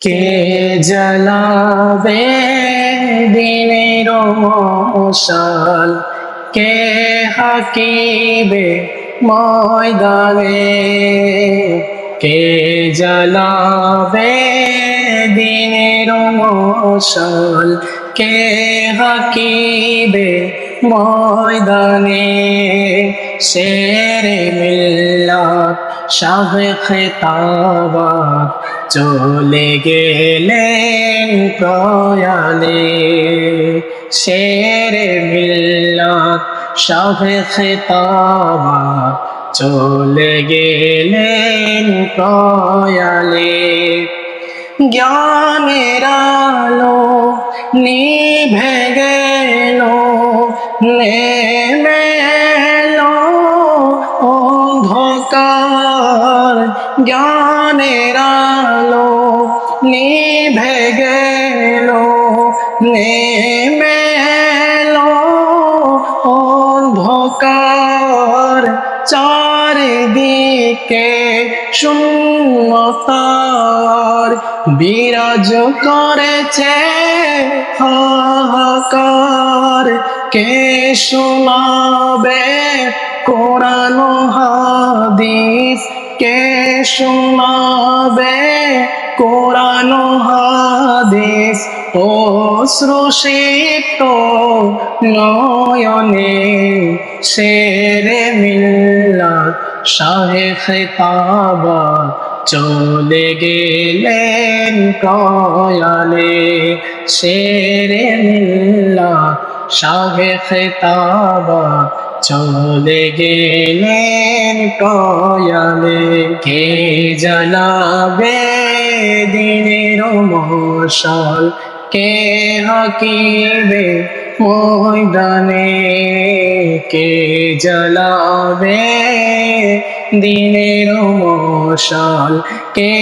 কে জ্বালাবে দিনের মশাল কে হাকিবে ময়দানে? কে জ্বালাবে দিনের মশাল কে হাকিবে ময়দানে? শেরে মিল্লাত শাহ খেতাবাত চলে গেলেন প্রয়ালে শেরে মিল্লাত শাহ খেতাবাত চলে গেলেন প্রয়ালে জ্ঞানের আলো নিভে গেল। নেমে জ্ঞানের আলো নিভে গেল নেমে এলো অন্ধকার চারিদিকে শূন্যতার বিরাজ করেছে হাহাকার। কে শোনাবে কোরআন হাদিস? কে শোনাবে কোরআন হাদিস ও শ্রুষিত নয়নে শেরে মিল্লাত শাহে খেতাবা চলে গেলেন কয়ালে শেরে মিল্লাত শাহে খেতাবা চলে গেলেন কয়ালে কে জ্বালাবে দিনের মশাল? কে হাকিবে ময়দানে? কে জ্বালাবে দিনের মশাল? কে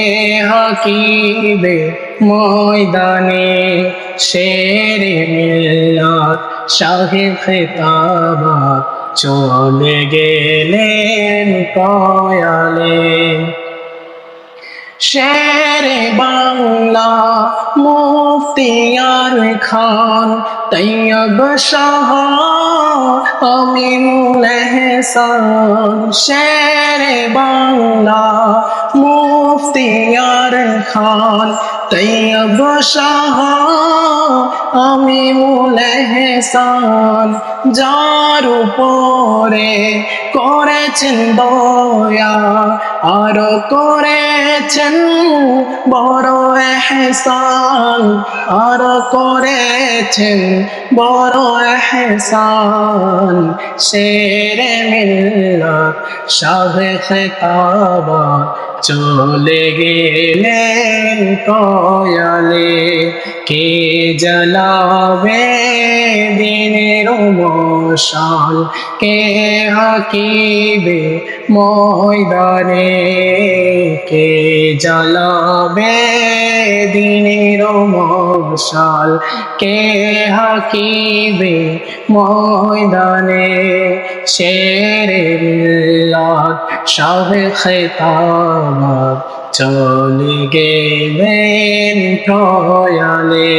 হাকিবে ময়দানে? শেরে মিল্লাত, শাহে খেতাবা চলে গেলেন কয়ালে। শেরে বাংলা মুফতিয়ার খান তৈয়ব শাহ আমি মুলহসান শেরে বাংলা মুফতিয়ার খান তৈয়ব শাহ আমি মুলহসান যার উপরে করেছেন দয়া, আর করেছেন বড় এহসান, আর করেছেন বড় এহসান। শেরে মিল্লাত শাহ খেতাবা, চলে গেলেন কয়ালে কে জ্বালাবে দিনের মশাল? কে হাকিবে ময়দানে? কে জ্বালাবে দিনের মশাল? কে হাকিবে ময়দানে? শেরে মিল্লাত সবে খেতাবা চলে গেলেন প্রয়ালে